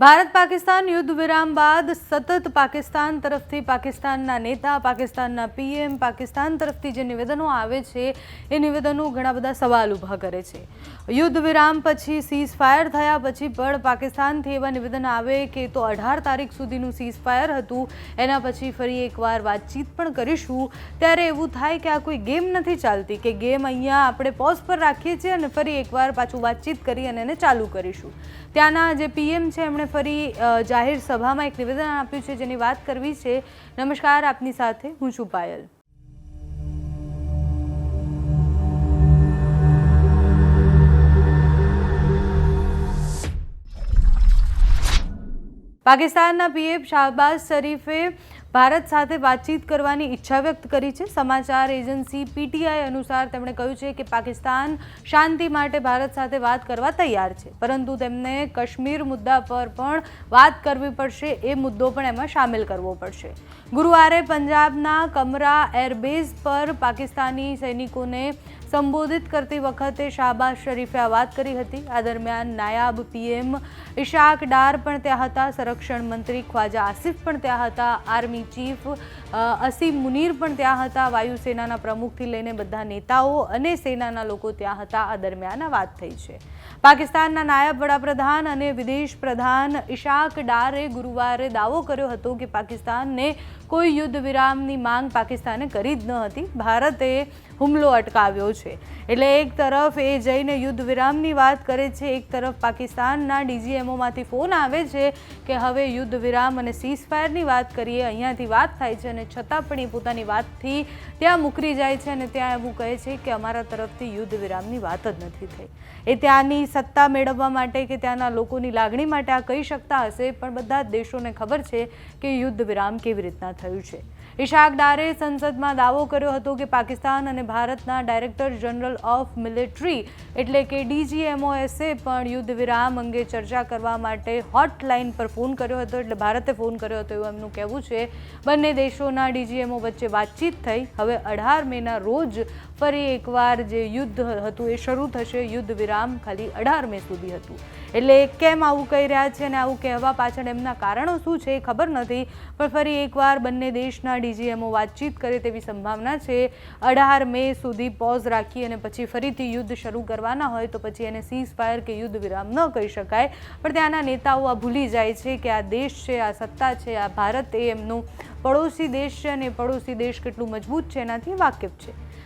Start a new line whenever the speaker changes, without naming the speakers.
ભારત પાકિસ્તાન યુદ્ધ વિરામ બાદ સતત પાકિસ્તાન તરફથી પાકિસ્તાનના નેતા, પાકિસ્તાનના પીએમ, પાકિસ્તાન તરફથી જે નિવેદનો આવે છે, એ નિવેદનો ઘણા બધા સવાલ ઊભા કરે છે. યુદ્ધ વિરામ પછી સીઝ ફાયર થયા પછી પણ પાકિસ્તાનથી એવા નિવેદન આવે કે તો અઢાર તારીખ સુધીનું સીઝ ફાયર હતું, એના પછી ફરી એકવાર વાતચીત પણ કરીશું. ત્યારે એવું થાય કે આ કોઈ ગેમ નથી ચાલતી, કે ગેમ અહીંયા આપણે પોઝ પર રાખીએ છીએ અને ફરી એકવાર પાછું વાતચીત કરી અને એને ચાલુ કરીશું. ત્યાંના જે પીએમ છે, એમણે ફરી જાહેર સભામાં એક નિવેદન આપ્યું છે જેની વાત કરવી છે. નમસ્કાર, આપની સાથે હું છું પાયલ. પાકિસ્તાનના પીએમ શાહબાઝ શરીફે ભારત સાથે વાતચીત કરવાની ઈચ્છા વ્યક્ત કરી છે. સમાચાર એજન્સી પીટીઆઈ અનુસાર તેમણે કહ્યું છે કે પાકિસ્તાન શાંતિ માટે ભારત સાથે વાત કરવા તૈયાર છે, પરંતુ તેમને કાશ્મીર મુદ્દા પર પણ વાત કરવી પડશે. એ મુદ્દો પણ એમાં સામેલ કરવો પડશે. ગુરુવારે પંજાબના કમરા એરબેઝ પર પાકિસ્તાની સૈનિકોને સંબોધિત કરતી વખતે શાહબાઝ શરીફે આ વાત કરી હતી. આ દરમિયાન નાયાબ પીએમ ઇશાક ડાર પણ ત્યાં હતા. સંરક્ષણ મંત્રી ખ્વાજા આસિફ પણ ત્યાં હતા, આર્મી ચીફ અસીમ મુનીર પણ ત્યાં હતા, વાયુસેનાના પ્રમુખથી લઈને બધા નેતાઓ અને સેનાના લોકો ત્યાં હતા. આ દરમિયાન વાત થઈ છે. પાકિસ્તાનના નાયબ વડાપ્રધાન અને વિદેશ પ્રધાન ઇશાક ડારે ગુરુવારે દાવો કર્યો હતો કે પાકિસ્તાનને કોઈ યુદ્ધ વિરામની માંગ પાકિસ્તાને કરી જ ન હતી. ભારતે હુમલો અટકાવ્યો છે. એટલે એક તરફ એ જઈને યુદ્ધ વિરામની વાત કરે છે, એક તરફ પાકિસ્તાનના ડીજીએમઓમાંથી ફોન આવે છે કે હવે યુદ્ધ વિરામ અને સીઝ ફાયરની વાત કરીએ, અહીંયાથી વાત થાય છે અને છતાં પણ એ પોતાની વાતથી ત્યાં મુકરી જાય છે અને ત્યાં એવું કહે છે કે અમારા તરફથી યુદ્ધ વિરામની વાત જ નથી થઈ. એ ત્યાંની સત્તા મેળવવા માટે કે ત્યાંના લોકોની લાગણી માટે આ કહી શકતા હશે, પણ બધા જ દેશોને ખબર છે કે યુદ્ધ વિરામ કેવી રીતના થયું છે. ઇશાક ડારે સંસદમાં દાવો કર્યો હતો કે પાકિસ્તાન અને ભારતના ડાયરેક્ટર જનરલ ઓફ મિલિટરી એટલે કે ડીજીએમઓએસે પણ યુદ્ધ વિરામ અંગે ચર્ચા કરવા માટે હોટલાઇન પર ફોન કર્યો હતો, એટલે ભારતે ફોન કર્યો હતો એવું એમનું કહેવું છે. બંને દેશોના ડીજીએમઓ વચ્ચે વાતચીત થઈ. હવે અઢાર મેના રોજ ફરી એકવાર જે યુદ્ધ હતું એ શરૂ થશે, યુદ્ધ વિરામ ખાલી અઢાર મે સુધી હતું. એટલે કેમ આવું કહી રહ્યા છે અને આવું કહેવા પાછળ એમના કારણો શું છે એ ખબર નથી, પણ ફરી એકવાર બંને દેશના ડીજીએમઓ વાતચીત કરે તેવી સંભાવના છે. અઢાર મે સુધી પોઝ રાખી અને પછી ફરીથી યુદ્ધ શરૂ કરવાના હોય તો પછી એને સીઝ ફાયર કે યુદ્ધ વિરામ ન કહી શકાય. પણ ત્યાંના નેતાઓ આ ભૂલી જાય છે કે આ દેશ છે, આ સત્તા છે, આ ભારત એ એમનું પડોશી દેશ છે અને પડોશી દેશ કેટલું મજબૂત છે, એનાથી વાકેફ છે.